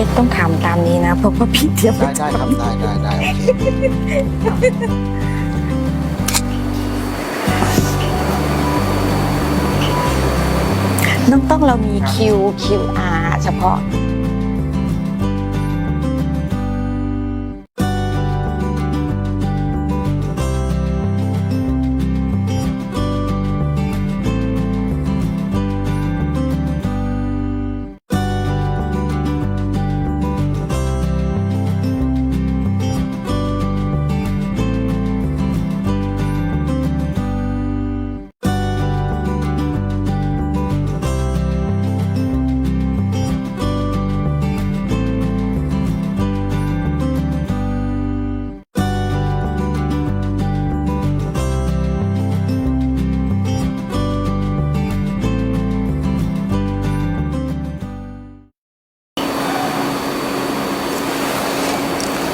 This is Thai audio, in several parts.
พี่เอ็กซ์ต้องถามตามนี้นะเพราะว่าพี่เจี๊ยบได้ได้ครับได้ได้ได้โอเคต้องต้องเรามี Q QR เฉพาะ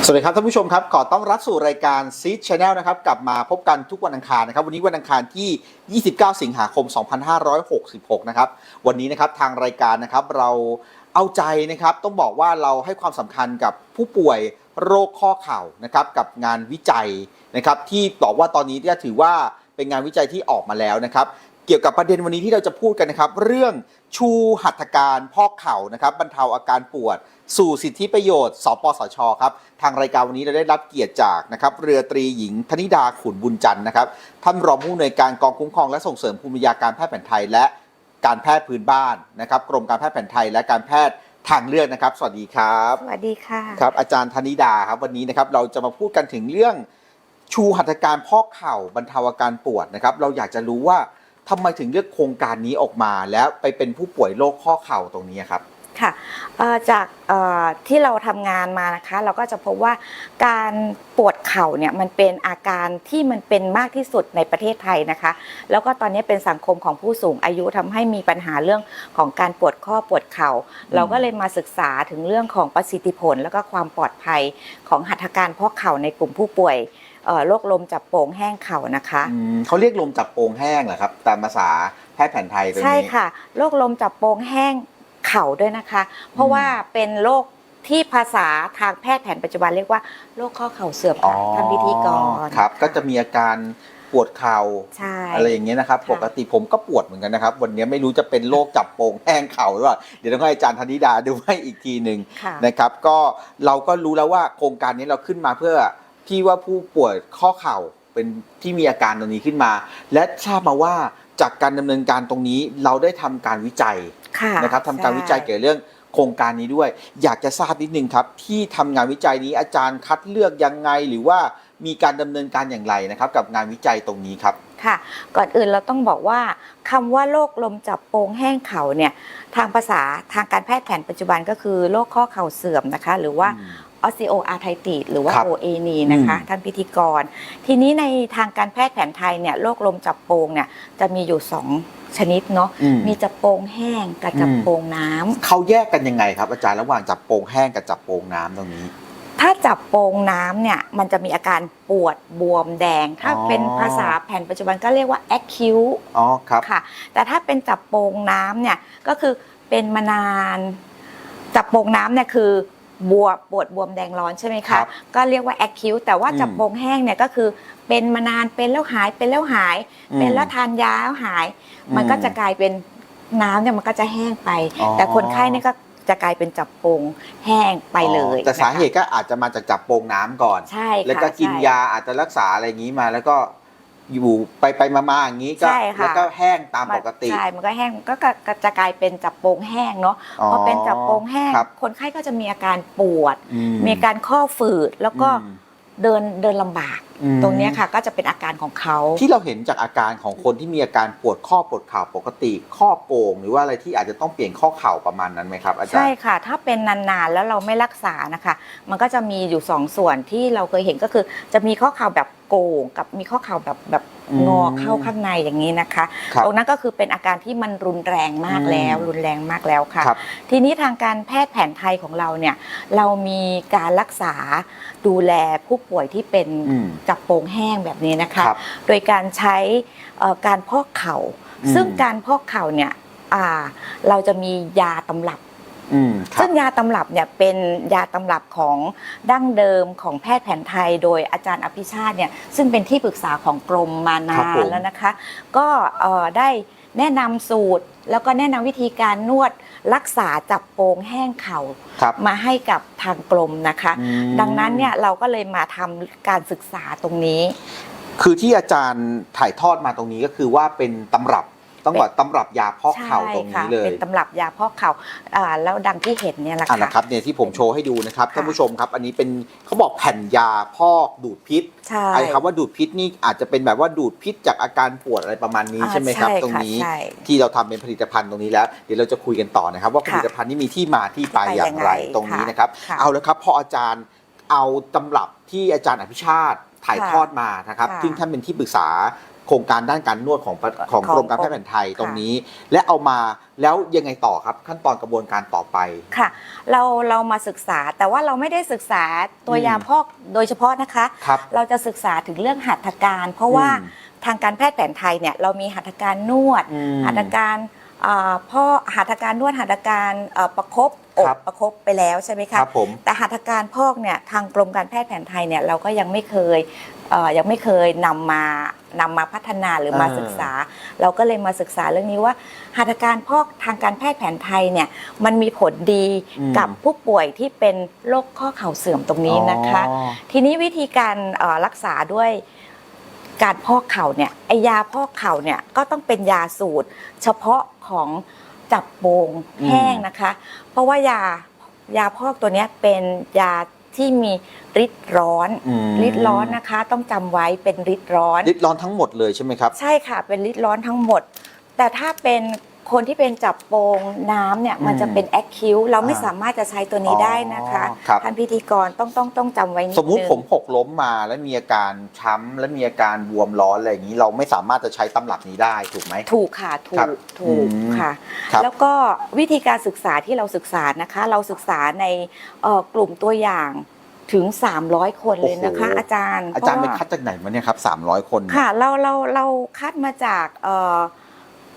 สวัสดีครับท่านผู้ชมครับขอต้อนรับสู่รายการซีดชาแนลนะครับกลับมาพบกันทุกวันอังคารนะครับ วันนี้วันอังคารที่ 29 สิงหาคม 2566 นะครับ วันนี้นะครับทางรายการนะครับเราเอาใจนะครับต้องบอกว่าเราให้ความสำคัญกับผู้ป่วยโรคข้อเข่านะครับกับงานวิจัยนะครับที่บอกว่าตอนนี้เนี่ยถือว่าเป็นงานวิจัยที่ออกมาแล้วนะครับ เกี่ยวกับประเด็นวันนี้ที่เราจะพูดกันนะครับ เรื่อง ชูหัตถการพอกเข่านะครับบรรเทาอาการปวด สู่สิทธิประโยชน์ สปสชครับ ทางรายการวันนี้เราได้รับเกียรติจากนะครับเรือตรีหญิงธนิดาขุนบุญจันทร์นะครับท่านรองผู้อำนวยการกองคุ้มครองและส่งเสริมภูมิปัญญาการแพทย์แผนไทย และการแพทย์พื้นบ้านนะครับกรมการแพทย์แผนไทย และการแพทย์ทางเลือกนะครับ สวัสดีครับสวัสดีค่ะครับอาจารย์ธนิดาครับวันนี้นะครับเราจะมาพูดกันถึงเรื่องชูหัตถการพอกเข่าบรรเทาอาการปวดนะครับเราอยากจะรู้ว่า ทำไมถึงเลือกโครงการนี้ออกมาแล้วไปเป็นผู้ป่วยโรคข้อเข่าตรงนี้ครับค่ะจากที่เราทำงานมานะคะ เราก็จะพบว่าการปวดเข่าเนี่ยมันเป็นอาการที่มันเป็นมากที่สุดในประเทศไทยนะคะ แล้วก็ตอนนี้เป็นสังคมของผู้สูงอายุทำให้มีปัญหาเรื่องของการปวดข้อปวดเข่า เราก็เลยมาศึกษาถึงเรื่องของประสิทธิผล แล้วก็ความปลอดภัยของหัตถการพอเข่าในกลุ่มผู้ป่วย เอ่อโรคลมจับโป่งแห้งเข่านะคะ อืมเขาเรียกลมจับโปงแห้งเหรอครับ ตามภาษาแพทย์แผนไทยตรงนี้ ใช่ค่ะโรคลมจับโป่งแห้งเข่าด้วยนะคะ เพราะว่าเป็นโรคที่ภาษาทางแพทย์แผนปัจจุบันเรียกว่าโรคข้อเข่าเสื่อมอ๋อค่ะท่านพิธีกรครับ ก็จะมีอาการปวดเข่าใช่ อะไรอย่างเงี้ยนะครับ ค่ะ ปกติผมก็ปวดเหมือนกันนะครับ วันนี้ไม่รู้จะเป็นโรคจับโปงแห้งเข่าหรือเปล่าเดี๋ยวต้องให้อาจารย์ธนิดาดูให้อีกทีหนึ่งค่ะ นะครับ ก็เราก็รู้แล้วว่าโครงการนี้เราขึ้นมาเพื่อ ที่ว่าผู้ป่วยข้อเข่าเป็นที่มีอาการตรงนี้ขึ้นมา และทราบมาว่าจากการดำเนินการตรงนี้เราได้ทำการวิจัยค่ะนะครับทำการวิจัยเกี่ยวกับเรื่องโครงการนี้ด้วย อยากจะทราบนิดนึงครับ ที่ทำงานวิจัยนี้อาจารย์คัดเลือกยังไง หรือว่ามีการดำเนินการอย่างไรนะครับ กับงานวิจัยตรงนี้ครับค่ะ ก่อนอื่นเราต้องบอกว่าคำว่าโรคลมจับโป่งแห้งเข่าเนี่ยทางภาษาทางการแพทย์แผนปัจจุบันก็คือโรคข้อเข่าเสื่อมนะคะ หรือว่า ออสซิโออาร์ไทติสหรือว่าครับโอเอนีนะคะอืมท่านพิธีกร ทีนี้ในทางการแพทย์แผนไทยเนี่ยโรคลมจับโป่งเนี่ยจะมีอยู่ 2 ชนิดเนาะอืมมีจับโป่งแห้งกับจับอืมโป่งน้ำเขาแยกกันยังไงครับอาจารย์ระหว่างจับโปงแห้งกับจับโปงน้ำตรงนี้ถ้าจับโป่งน้ำเนี่ยมันจะมีอาการปวดบวมแดง ถ้าอ๋อเป็นภาษาแผนปัจจุบันก็เรียกว่า acute อ๋อครับค่ะ แต่ถ้าเป็นจับโป่งน้ำเนี่ยก็คือเป็นมานาน จับโป่งน้ำเนี่ยคือ บวบปวดบวมแดงร้อนใช่ไหมครัคะบก็เรียกว่า acute แต่ว่าอืมจับโป่งแห้งเนี่ยก็คือเป็นมานานเป็นแล้วหายเป็นแล้วหาย อืมเป็นแล้วทานยาแล้วหายอืมมันก็จะกลายเป็นน้ำเนี่ยมันก็จะแห้งไป อ๋อ แต่คนไข้เนี่ยก็จะกลายเป็นจับโป่งแห้งไปเลยอ๋อแต่สาเหตุนะคะก็อาจจะมาจากจับโปงน้ำก่อน ใช่ค่ะแล้วก็กินใช่ ยาอาจจะรักษาอะไรอย่างนี้มาแล้วก็ อยู่ไปไปๆมาๆอย่างนี้ก็ใช่ค่ะ แล้วก็แห้งตามปกติ ใช่ มันก็แห้งก็ก็ก็จะกลายเป็นจับโป่งแห้งเนาะพอเป็นจับโป่งแห้ง ครับคนไข้ก็จะมีอาการปวด อืมีอาการข้อฝืดแล้วก็อืม เดินเดินลำบากอืมตรงเนี้ยค่ะก็จะเป็นอาการของเขาที่เราเห็นจากอาการของคนที่มีอาการปวดข้อปวดเข่าปกติ ข้อโป่งหรือว่าอะไรที่อาจจะต้องเปลี่ยนข้อเข่าประมาณนั้นไหมครับอาจารใช่ย์ ค่ะ ถ้าเป็นนานๆแล้วเราไม่รักษานะคะ มันก็จะมีอยู่สองส่วนที่เราเคยเห็นก็คือ จะมีข้อเข่าแบบโก่งกับมีข้อเข่าแบบแบบอืม งอเข้าข้างในอย่างนี้นะคะครับ ตรงนั้นก็คือเป็นอาการที่มันรุนแรงมากแล้ว อืม รุนแรงมากแล้วค่ะ ครับทีนี้ทางการแพทย์แผนไทยของเราเนี่ยเรามีการรักษาดูแลผู้ป่วยที่เป็น อืมจับโป่งแห้งแบบนี้นะคะ ครับโดยการใช้เอ่อการพอกเข่า อืม ซึ่งการพอกเข่าเนี่ยอ่าเราจะมียาตำรับ อืมครัซึ่บ งยาตำรับเนี่ยเป็นยาตำรับของดั้งเดิมของแพทย์แผนไทย โดยอาจารย์อภิชาติเนี่ยซึ่งเป็นที่ปรึกษาของกรมมาครันาบผนมแล้วนะคะ ก็เอ่อได้ แนะนำสูตร แล้วก็แนะนำวิธีการนวดรักษาจับโปงแห้งเข่าครับ มาให้กับทางกรมนะคะ อืม ดังนั้นเนี่ยเราก็เลยมาทำการศึกษาตรงนี้ คือที่อาจารย์ถ่ายทอดมาตรงนี้ก็คือว่าเป็นตำรับ ต้องบอกตำรับยาพอกเข่าตรงค่ะนี้เลยเป็นตำรับยาพอกเข่าอ่าแล้วดังที่เห็นเนี่ยแหละอะค่ะนะครับเนี่ยที่ผมโชว์ให้ดูนะครับค่ะท่านผู้ชมครับ อันนี้เป็นเขาบอกแผ่นยาพอกดูดพิษใช่ไอ้คำว่าดูดพิษนี่อาจจะเป็นแบบว่าดูดพิษจากอาการปวดอะไรประมาณนี้อ่าใช่ไหมครับใช่ตรงค่ะนี้ใช่ที่เราทำเป็นผลิตภัณฑ์ตรงนี้แล้ว เดี๋ยวเราจะคุยกันต่อนะครับ ว่าผค่ะลิตภัณฑ์นี้มีที่มาที่ไปที่ไปอย่างไรยังไงตรงนี้ค่ะนะครับค่ะเอาละครับพออาจารย์เอาตำรับที่อาจารย์อภิชาติถ่ายค่ะทอดมานะครับค่ะซึ่งท่านเป็นที่ปรึกษา โครงการด้านการนวดของประของของกรมการแพทย์แผนไทยตรงนี้ และเอามาแล้วยังไงต่อครับขั้นตอนกระบวนการต่อไป ค่ะ เราเรามาศึกษาแต่ว่าเราไม่ได้ศึกษาตัวอืมยาพอกโดยเฉพาะนะคะ ครับเราจะศึกษาถึงเรื่องหัตถการ เพราะว่าอืมทางการแพทย์แผนไทยเนี่ยเรามีหัตถการนวด อืมหัตถการอ่าพ่อหัตถการนวดหัตถการเอ่อประคบอกครับ ประคบไปแล้วใช่ไหมคคะรับผม แต่หัตถการพอกเนี่ยทางกรมการแพทย์แผนไทยเนี่ยเราก็ยังไม่เคยเอ่อ ยังไม่เคยนำมานำมาพัฒนาหรือมาอ่าศึกษา เราก็เลยมาศึกษาเรื่องนี้ว่าหัตถการพอกทางการแพทย์แผนไทยเนี่ยมันมีผลดีอืมกับผู้ป่วยที่เป็นโรคข้อเข่าเสื่อมตรงนี้นะคะอ๋อทีนี้วิธีการเอ่อรักษาด้วยการพอกเข่าเนี่ยไอยาพอกเข่าเนี่ยก็ต้องเป็นยาสูตร เฉพาะของจับโปงแห้งนะคะ เพราะว่ายายาพอกตัวเนี้ยเป็นยา ที่มีฤทธิ์ร้อนอืม ฤทธิ์ร้อนนะคะ ต้องจำไว้เป็นฤทธิ์ร้อน ลิดร้อนทั้งหมดเลยใช่ไหมครับ ใช่ค่ะเป็นฤทธิ์ร้อนทั้งหมด แต่ถ้าเป็น คนที่เป็นจับโปงน้ำเนี่ยมันจะเป็นแอคคิวเราไม่อ่าสามารถจะใช้ตัวนี้ได้นะคะอ๋อครับ ท่านพิธีกรต้องต้องต้องจำไว้นิดสมมุตินึงผมหกล้มมาแล้วมีอาการช้ำและมีอาการบวมร้อนอะไรอย่างนี้เราไม่สามารถจะใช้ตำรับนี้ได้ถูกไหม ถูกค่ะถูครักบถูกอืมค่ะ ครับแล้วก็วิธีการศึกษาที่เราศึกษานะคะ เราศึกษาในเอ่อกลุ่มตัวอย่างถึง 300 คนเลยนะคะ โอ้โห อาจารย์อาจารย์ไปเพะว่คัดจากไหนมาเนี่ยครับ300 คนเนี่ย ค่ะเราเราเราคัดมาจากเอ่อ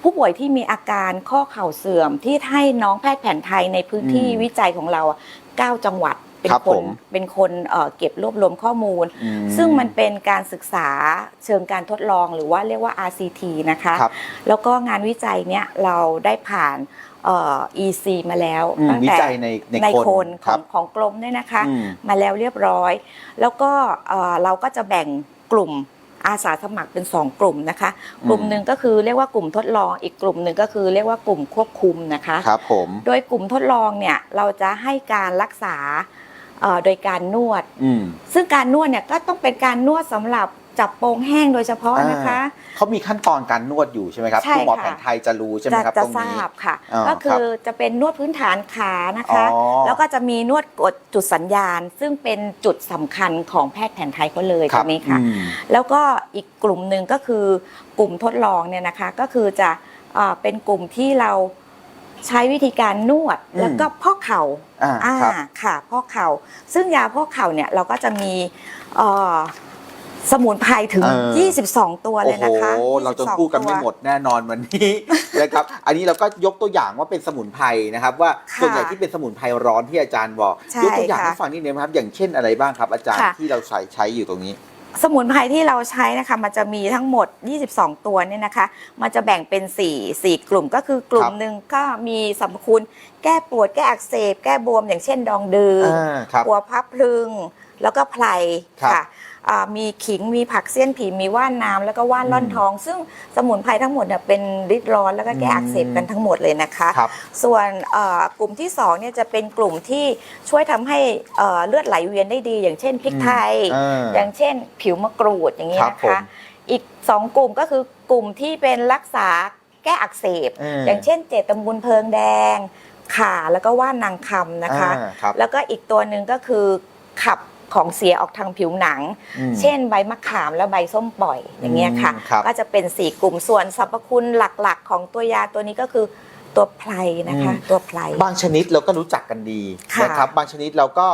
ผู้ป่วยที่มีอาการข้อเข่าเสื่อมที่ให้น้องแพทย์แผนไทยในพื้นที่อืมวิจัยของเราอะ9จังหวัดเป็นครับคผนมเป็นคนเอ่อเก็บรวบรวมข้อมูล อืซึ่งมันเป็นการศึกษาเชิงการทดลองหรือว่าเรียกว่า RCT นะคะ ครับแล้วก็งานวิจัยเนี้ยเราได้ผ่านเอ่อ EC มาแล้วอืมตั้งวิแต่ จัยในในในคนคนคขรัอบงของกรมเนี่ยนะคะ อืมมาแล้วเรียบร้อย แล้วก็เอ่อเราก็จะแบ่งกลุ่ม อาสาสมัครเป็น 2 กลุ่มนะคะอืมกลุ่มหนึ่งก็คือเรียกว่ากลุ่มทดลอง อีกกลุ่มหนึ่งก็คือเรียกว่ากลุ่มควบคุมนะคะครับผมโดยกลุ่มทดลองเนี่ยเราจะให้การรักษาเอ่อโดยการนวดอืมซึ่งการนวดเนี่ยก็ต้องเป็นการนวดสำหรับ จับโปงแห้งโดยเฉพาะนะคะ เขามีขั้นตอนการนวดอยู่ใช่ไหมครับใช่คุณหมอค่ะแผนไทยจะรู้ใช่ไหมจะครับจะตรงทรานี้บค่ะอ่าก็คืครัอบจะเป็นนวดพื้นฐานขานะคะอ๋อแล้วก็จะมีนวดกดจุดสัญญาณ ซึ่งเป็นจุดสำคัญของแพทย์แผนไทยเขาเลยคตรัรงนี้ค่ะอืมแล้วก็อีกกลุ่มหนึ่งก็คือกลุ่มทดลองเนี่ยนะคะ ก็คือจะเอ่อเป็นกลุ่มที่เราใช้วิธีการนวดอืมแล้วก็พอกเข่าอ่าอ่าครับค่ะพอกเข่า ซึ่งยาพอกเข่าเนี่ยเราก็จะมีเอ่อ สมุนไพรถึง เออ 22 ตัวเลยนะคะ โอ้โห เราจะ22พูดกันไม่ตัวหมดแน่นอนวันนี้ นะครับ อันนี้เราก็ยกตัวอย่างว่าเป็นสมุนไพรนะครับ ว่าค่ะส่วนใหญ่ที่เป็นสมุนไพรร้อนที่อาจารย์บอก ใช่ยกตัวอย่างค่ะให้ฟังนิดนึงนะครับ อย่างเช่นอะไรบ้างครับ อาจารย์ค่ะที่เราใช้ใช้อยู่ตรงนี้ สมุนไพรที่เราใช้นะคะ มันจะมีทั้งหมด 22 ตัวเนี่ยนะคะ มันจะแบ่งเป็น4 4กลุ่มก็คือกลุ่คมรับ หนึ่งก็มีสรรพคุณแก้ปวดแก้อักเสบ แก้บวมอย่างเช่นดองดืออ่าครับหัวพับพลึง แล้วก็ไพรครับ ค่ะอ่า มีขิงมีผักเสี้ยนผีมีว่านน้ำแล้วก็ว่านล่อนอืมทอง ซึ่งสมุนไพรทั้งหมดเนี่ยเป็นฤทธิ์ร้อนแล้วก็แก้อักเสบกันทั้งหมดเลยนะคะ ครับส่วนเอ่อกลุ่มที่2เนี่ยจะเป็นกลุ่มที่ช่วยทำให้เอ่อเลือดไหลเวียนได้ดี อย่างเช่นพริกไทย อ่า อย่างเช่นผิวมะกรูดอย่างนี้ครับนะผมคะอีก 2 กลุ่มก็คือกลุ่มที่เป็นรักษาแก้อักเสบเอออย่างเช่นเจตมูลเพลิงแดง ข่าแล้วก็ว่านนางคำนะคะ อ่าครับ แล้วก็อีกตัวหนึ่งก็คือขับ ของเสียออกทางผิวหนังอืมเช่นใบมะขามและใบส้มปล่อยอย่างเงี้ยค่ะอืมครับก็จะเป็น4กลุ่มส่วนสรรพคุณหลักๆ ของตัวยาตัวนี้ก็คือตัวไพรนะคะอืมตัวไพรบางชนิดเราก็รู้จักกันดีค่ะนะครับบางชนิดเราก็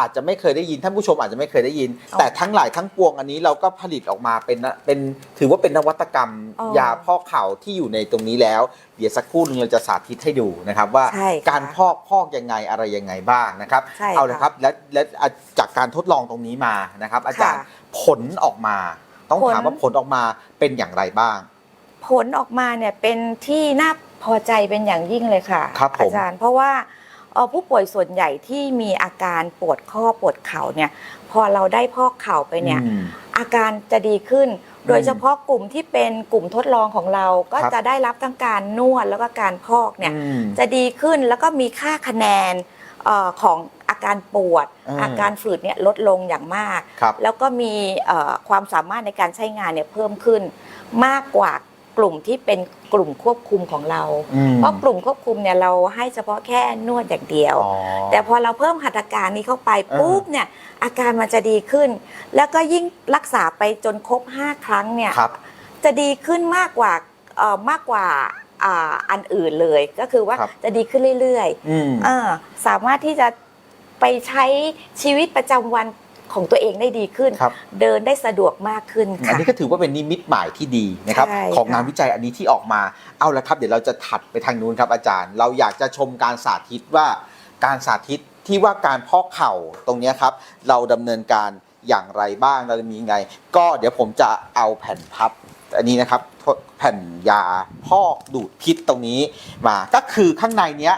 อาจจะไม่เคยได้ยินท่านผู้ชมอาจจะไม่เคยได้ยินอ๋อแต่ทั้งหลายทั้งปวงอันนี้เราก็ผลิตออกมาเป็นนะเป็นถือว่าเป็นนวัตกรรม อ๋อยาพอกเข่าที่อยู่ในตรงนี้แล้ว เดี๋ยวสักครู่หนึงเราจะสาธิตให้ดูนะครับว่าใช่ค่ะการพอกพอกยังไงอะไรยังไงบ้างนะครับใช่เอาละค่ะครับและและอะจากการทดลองตรงนี้มานะครับ อาจารย์ค่ะผลออกมา ต้องผล ถามว่าผลออกมาเป็นอย่างไรบ้าง ผลออกมาเนี่ยเป็นที่น่าพอใจเป็นอย่างยิ่งเลยค่ะครับผมอาจารย์ เพราะว่าเอ่อ ผู้ป่วยส่วนใหญ่ที่มีอาการปวดข้อปวดเข่าเนี่ยพอเราได้พอกเข่าไปเนี่ยอืมอาการจะดีขึ้น โดยเฉพาะกลุ่มที่เป็นกลุ่มทดลองของเราก็ครับจะได้รับทั้งการนวดแล้วก็การพอกเนี่ยอืมจะดีขึ้นแล้วก็มีค่าคะแนนเออของอาการปวดอืมอาการฝืดเนี่ยลดลงอย่างมากครับแล้วก็มีเอ่อความสามารถในการใช้งานเนี่ยเพิ่มขึ้นมากกว่า กลุ่มที่เป็นกลุ่มควบคุมของเรา อืมเพราะกลุ่มควบคุมเนี่ยเราให้เฉพาะแค่นวดอย่างเดียว อ๋อแต่พอเราเพิ่มหัตถการนี้เข้าไปอ่า ปุ๊บเนี่ยอาการมันจะดีขึ้น แล้วก็ยิ่งรักษาไปจนครบ 5 ครั้งเนี่ย ครับ จะดีขึ้นมากกว่าเอ่อมากกว่าอ่าอันอื่นเลย ก็คือว่าครับ จะดีขึ้นเรื่อยอืม ๆเออสามารถที่จะไปใช้ชีวิตประจำวัน ของตัวเองได้ดีขึ้น ครับเดินได้สะดวกมากขึ้นอันค่ะ นี้ก็ถือว่าเป็นนิมิตหมายที่ดีนะครับ ใช่ของงานค่ะ วิจัยอันนี้ที่ออกมาเอาละครับ เดี๋ยวเราจะถัดไปทางนู้นครับอาจารย์ เราอยากจะชมการสาธิตว่าการสาธิตที่ว่าการพอกเข่าตรงเนี้ยครับ เราดำเนินการอย่างไรบ้างเราจะมีไง ก็เดี๋ยวผมจะเอาแผ่นพับ อันนี้นะครับแผ่นยาพอกดูดพิษตรงนี้มาก็คือข้างในเนี้ย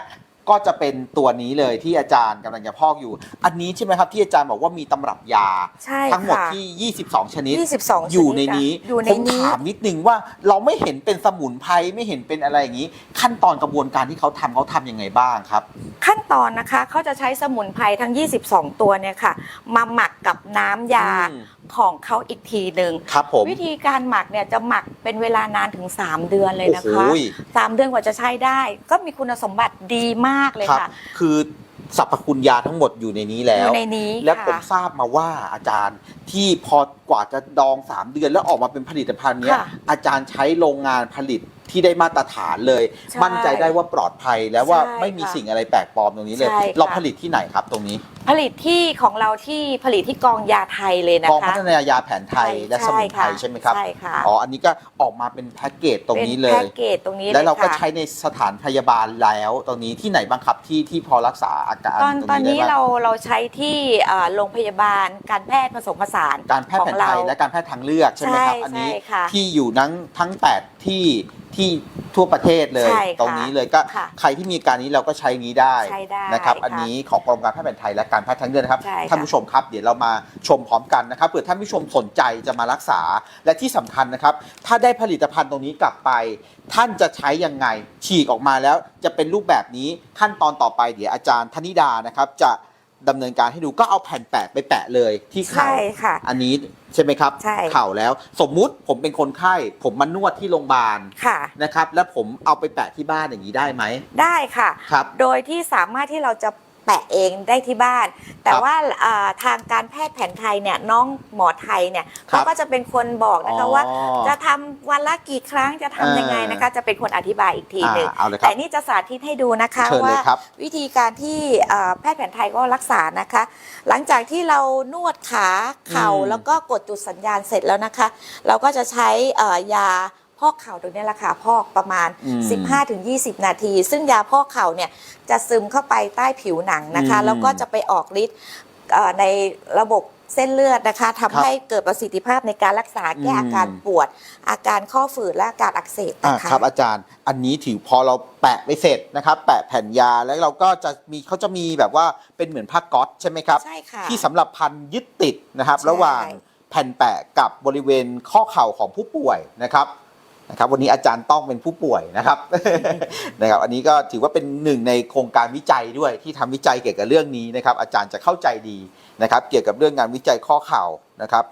ก็จะเป็นตัวนี้เลยที่อาจารย์กำลังจะพอกอยู่ อันนี้ใช่ไหมครับที่อาจารย์บอกว่ามีตำรับยา ใช่ทั้งหมดค่ะ ที่ 22 ชนิด 22อยู่ชในดะนี้อยู่ในผมนี้ ถามนิดนึงว่าเราไม่เห็นเป็นสมุนไพรไม่เห็นเป็นอะไรอย่างนี้ ขั้นตอนกระบวนการที่เขาทำเขาทำยังไงบ้างครับ ขั้นตอนนะคะเขาจะใช้สมุนไพรทั้ง 22 ตัวเนี่ยค่ะ มาหมักกับน้ำยาอืม ของเขาอีกทีหนึ่งครับผมวิธีการหมักเนี่ยจะหมักเป็นเวลานานถึง 3 เดือนเลยโอ้นะโหคะสามเดือนกว่าจะใช้ได้ ก็มีคุณสมบัติดีมากเลยครับค่ะ คือสรรพคุณยาทั้งหมดอยู่ในนี้แล้อวยู่ในนี้และผมค่ะทราบมาว่าอาจารย์ที่พอกว่าจะดอง 3 เดือนแล้วออกมาเป็นผลิตภัณฑ์เนี้ย ค่ะ อาจารย์ใช้โรงงานผลิต ที่ได้มาตรฐานเลย ใช่มั่นใจได้ว่าปลอดภัยแล้วว่าใช่ไม่มีค่ะสิ่งอะไรแปลกปลอมตรงนี้เลย ใช่ค่ะ เราผลิตที่ไหนครับตรงนี้ผลิตที่ของเราที่ผลิตที่กองยาไทยเลยนะกองคะพัฒนายาแผนไทยและสมุนไพรใช่ไหมครับ ใช่ค่ะอ๋อ อันนี้ก็ออกมาเป็นแพ็กเกจตรงนี้เลป็แพ็ย กเกจตรงนี้แล้วเราก็ยค่ะ ใช้ในสถานพยาบาลแล้วตรงนี้ที่ไหนบ้างครับที่ที่พอรักษาอาการตอนตรงตอนนี้นี้ได้บ้างเราเราใช้ที่เอ่อโรงพยาบาลการแพทย์ผสมผสานการแพทย์แผนไทยของเราและการแพทย์ทางเลือกใช่ไหมครับ ใช่อันนี้ใช่ค่ะ ที่อยู่ทั้งทั้ง 8 ที่ ที่ทั่วประเทศเลย ใช่ค่ะตรงนี้เลยก็ค่ะใครที่มีอาการนี้เราก็ใช้นี้ได้ใช้ได้นะครับค่ะอันนี้ของกรมการแพทย์แผนไทยและการแพทย์ทางเลือกนะครับใช่ค่ะท่านผู้ชมครับเดี๋ยวเรามาชมพร้อมกันนะครับเผื่อท่านผู้ชมสนใจจะมารักษาและที่สำคัญนะครับ ถ้าได้ผลิตภัณฑ์ตรงนี้กลับไป ท่านจะใช้ยังไง ฉีกออกมาแล้วจะเป็นรูปแบบนี้ขั้นตอนต่อไปเดี๋ยวอาจารย์ธนิดานะครับ จะดำเนินการให้ดูก็เอาแผ่นแปะไปแปะเลยที่เข่าใช่ค่ะ อันนี้ ใช่ไหมครับใช่ เข่าแล้ว สมมุติผมเป็นคนไข้ ผมมานวดที่โรงพยาบาลค่ะ นะครับ แล้วผมเอาไปแปะที่บ้านอย่างนี้ได้ไหมได้ค่ะ ครับ โดยที่สามารถที่เราจะ แปะเองได้ที่บ้าน แต่ครับว่าอ่าทางการแพทย์แผนไทยเนี่ยน้องหมอไทยเนี่ยครับเขาก็จะเป็นคนบอกนะคะว่าอ๋อจะทำวันละกี่ครั้งจะทำยังไงนะคะ จะเป็นคนอธิบายอีกทีหนึ่งอ่าเอาเลยครัแต่บนี่จะสาธิตให้ดูนะคะเชิญเลยว่าครับ วิธีการที่เอ่อแพทย์แผนไทยก็รักษานะคะ หลังจากที่เรานวดขาเข่าอืม แล้วก็กดจุดสัญญาณเสร็จแล้วนะคะ เราก็จะใช้เอ่อยาพ อกเข่าตรงนี้แหละค่ะพอกประมาณอืม15-20 นาที ซึ่งยาพอกเข่าเนี่ยจะซึมเข้าไปใต้ผิวหนังนะคะอืมแล้วก็จะไปออกฤทธิ์เอ่อในระบบเส้นเลือดนะคะครัทำบให้เกิดประสิทธิภาพในการรักษาแก้อืมอาการปวด อาการข้อฝืดและอาการอักเสบอ่านะคะครับอาจารย์อันนี้ถือพอเราแปะไปเสร็จนะครับ แปะแผ่นยาแล้วเราก็จะมีเขาจะมีแบบว่าเป็นเหมือนผ้าก๊อตใช่ไหมครับใช่ค่ะที่สำหรับพันยึดติดนะครับใช่ระหว่างแผ่นแปะกับบริเวณข้อเข่าของผู้ป่วยนะครับ นะครับวันนี้อาจารย์ต้องเป็นผู้ป่วยนะครับนะครับ อันนี้ก็ถือว่าเป็นหนึ่งในโครงการวิจัยด้วยที่ทำวิจัยเกี่ยวกับเรื่องนี้นะครับ อาจารย์จะเข้าใจดีนะครับ เกี่ยวกับเรื่องงานวิจัยข้อเข่านะครับ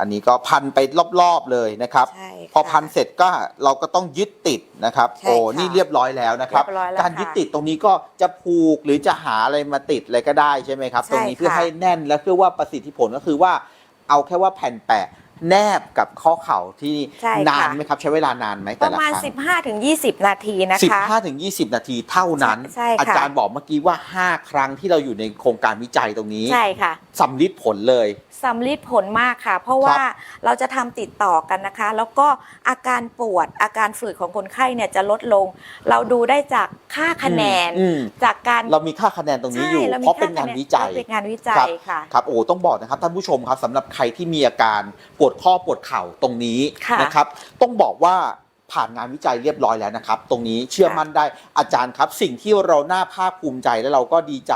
อันนี้ก็พันไปรอบๆเลยนะครับใช่พอค่ะพันเสร็จก็เราก็ต้องยึดติดนะครับใช่โอ้ค่ะนี่เรียบร้อยแล้วนะครับเรียบร้อยแล้วการค่ะยึดติดตรงนี้ก็จะผูกหรือจะหาอะไรมาติดอะไรก็ได้ใช่ไหมครับใช่ตรงนี้เพื่อค่ะให้แน่นและเพื่อว่าประสิทธิผลก็คือว่า เอาแค่ว่าแผ่นแปะ แนบกับข้อเข่าที่ใช่ค่ะ นานไหมครับ ใช้เวลานานไหมปแต่ระละมาณ ครั้ง15ถึง20 นาทีนะสิบคะห้าถึงยี่สิบนาทีเท่านั้นใช่ค่ะ อาจารย์บอกเมื่อกี้ว่า5ครั้งที่เราอยู่ในโครงการวิจัยตรงนี้ใช่ค่ะสำลิดผลเลย สำลิดผลมากค่ะ เพราะว่าเราจะทำติดต่อกันนะคะ แล้วก็อาการปวดอาการฝืดของคนไข้เนี่ยจะลดลง เราดูได้จากค่าคะแนนอืม จากการเรามีค่าคะแนนตรงนี้อยู่ ใช่เพราะเป็นงานวิจัยเป็นงานวิจัครัยบค่ะ ครับโอ้ต้องบอกนะครับท่านผู้ชมครับสำหรับใครที่มีอาการปวดข้อปวดเข่าตรงนี้ค่ะนะครับ ต้องบอกว่าผ่านงานวิจัยเรียบร้อยแล้วนะครับ ตรงนี้เชื่อมั่นได้อาจารย์ครับ สิ่งที่เราน่าภาคภูมิใจและเราก็ดีใจ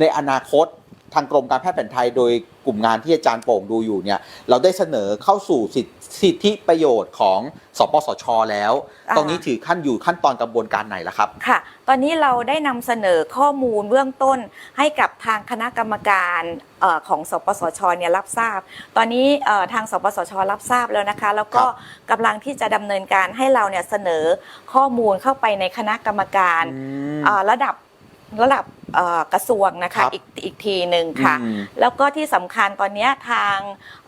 ในอนาคต ทางกรมการแพทย์แผนไทย โดยกลุ่มงานที่อาจารย์โป่งดูอยู่เนี่ยเราได้เสนอเข้าสู่สิทธิสิทธิประโยชน์ของสปสช แล้วอ่าตรงนี้ถือขั้นอยู่ขั้นตอนกระบวนการไหนแล้วครับ ค่ะ ตอนนี้เราได้นำเสนอข้อมูลเบื้องต้นให้กับทางคณะกรรมการเออของสปสชเนี่ยรับทราบ ตอนนี้เอ่อทางสปสช รับทราบแล้วนะคะ แล้วก็ครับกำลังที่จะดำเนินการให้เราเนี่ยเสนอข้อมูลเข้าไปในคณะกรรมการอืมเอ่อระดับระดับ เอ่อกระทรวงนะครัคะบอีกอีกทีหนึ่งค่ะ อืม แล้วก็ที่สำคัญตอนเนี้ยทาง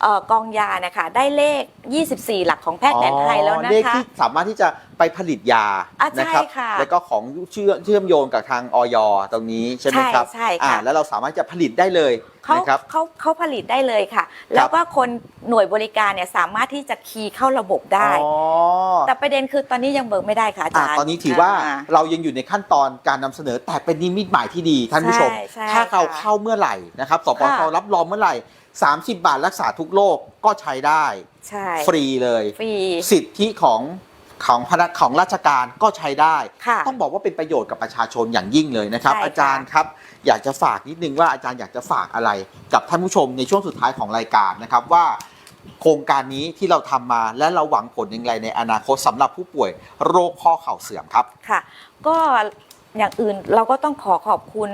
เอ่อกองยานะคะได้เลข 24 หลักของแพทย์แผนไทยแล้วนะเลขคะ ที่สามารถที่จะ ไปผลิตยาอะนะใช่ครับ ค่ะแล้วก็ของเชื่อมเชื่อมโยงกับทางออยตรงนี้ใช่ไหมครับใช่ใช่ค่ะ อ่าแล้วเราสามารถจะผลิตได้เลยเขานะครับ เขาเขาผลิตได้เลยค่ะ แล้วก็คนหน่วยบริการเนี่ยสามารถที่จะคีย์เข้าระบบได้ อ๋อแต่ประเด็นคือตอนนี้ยังเบิกไม่ได้ค่ะอาอะจารย์ตอนนี้ถือว่าอ่เรายังอยู่ในขั้นตอนการนำเสนอแต่เป็นนิมิตหมายที่ดีท่านผู้ชม ใช่ใช่ถ้าเราค่ะเข้าเมื่อไหร่นะครับสปสค่ะ รับรองเมื่อไหร่ 30 บาทรักษาทุกโรคก็ใช้ได้ ใช่ฟรีเลย ฟรี สิทธิของ ของพนักของราชการก็ใช้ได้ ค่ะต้องบอกว่าเป็นประโยชน์กับประชาชนอย่างยิ่งเลยนะครับ ใช่ค่ะ อาจารย์ครับ อยากจะฝากนิดนึงว่าอาจารย์อยากจะฝากอะไร กับท่านผู้ชมในช่วงสุดท้ายของรายการนะครับว่า โครงการนี้ที่เราทำมาและเราหวังผลอย่างไรในอนาคตสำหรับผู้ป่วยโรคข้อเข่าเสื่อมครับ ค่ะ ก็ อย่างอื่นเราก็ต้องขอขอบคุณ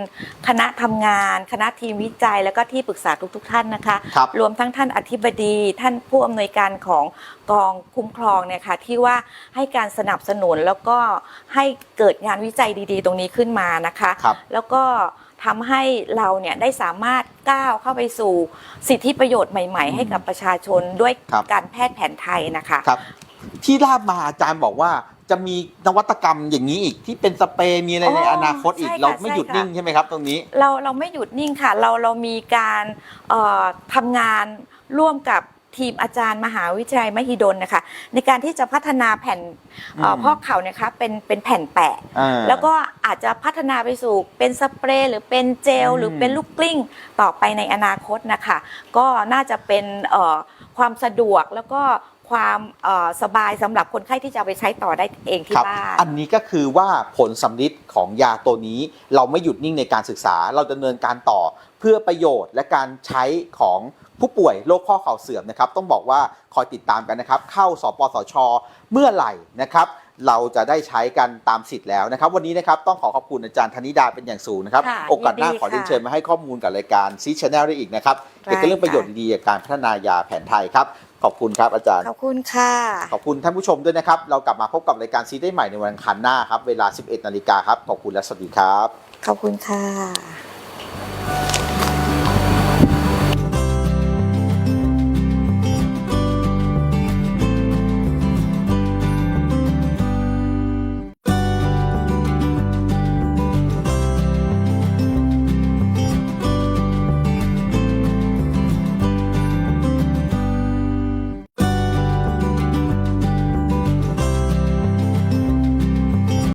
คณะทำงาน คณะทีมวิจัย แล้วก็ที่ปรึกษาทุกๆท่านนะคะ ครับ รวมทั้งท่านอธิบดีท่านผู้อำนวยการของกองคุ้มครองเนี่ยค่ะที่ว่าให้การสนับสนุนแล้วก็ให้เกิดงานวิจัยดีๆ ตรงนี้ขึ้นมานะคะ ครับ แล้วก็ทำให้เราเนี่ยได้สามารถก้าวเข้าไปสู่สิทธิประโยชน์ใหม่ ๆ ให้กับประชาชนด้วยครับ การแพทย์แผนไทยนะคะ ครับ ที่ลาบมาอาจารย์บอกว่า จะมีนวัตกรรมอย่างนี้อีกที่เป็นสเปรย์มีอะไรในอ๋ออนาคตอีกใช่ค่ะเราไม่หยุดใช่ค่ะนิ่งใช่ไหมครับ ตรงนี้ เราเราไม่หยุดนิ่งค่ะ เราเรามีการเอ่อทำงานร่วมกับทีมอาจารย์มหาวิทยาลัยมหิดลนะคะ ในการที่จะพัฒนาแผ่นเอ่ออมพอกเข่านะคะเป็นเป็นแผ่นแปะ อ่า แล้วก็อาจจะพัฒนาไปสู่เป็นสเปรย์หรือเป็นเจล อืม หรือเป็นลูกกลิ้งต่อไปในอนาคตนะคะ ก็น่าจะเป็นเอ่อความสะดวกแล้วก็ ความเอ่อสบายสำหรับคนไข้ที่จะเอาไปใช้ต่อได้เองที่ครับบ้านอันนี้ก็คือว่าผลสำลิดของยาตัวนี้ เราไม่หยุดนิ่งในการศึกษา เราดำเนินการต่อเพื่อประโยชน์และการใช้ของผู้ป่วยโรคข้อเข่าเสื่อมนะครับ ต้องบอกว่าคอยติดตามกันนะครับ เข้าสปสช เมื่อไหร่นะครับเราจะได้ใช้กันตามสิทธิ์แล้วนะครับ วันนี้นะครับต้องขอขอบคุณอาจารย์ธนิดาเป็นอย่างสูงนะครับค่ะโอกาสหน้ายินดีขอเรียนค่ะเชิญมาให้ข้อมูลกับรายการซีชแนลได้อีกนะครับได้เกี่ยวกับเรื่องประโยชน์ดีๆจากการพัฒนายาแผนไทยครับ ขอบคุณครับอาจารย์ ขอบคุณค่ะ ขอบคุณท่านผู้ชมด้วยนะครับ เรากลับมาพบกับรายการซีได้ใหม่ในวันอังคารหน้าครับ เวลา 11นาฬิกาครับ ขอบคุณและสวัสดีครับ ขอบคุณค่ะ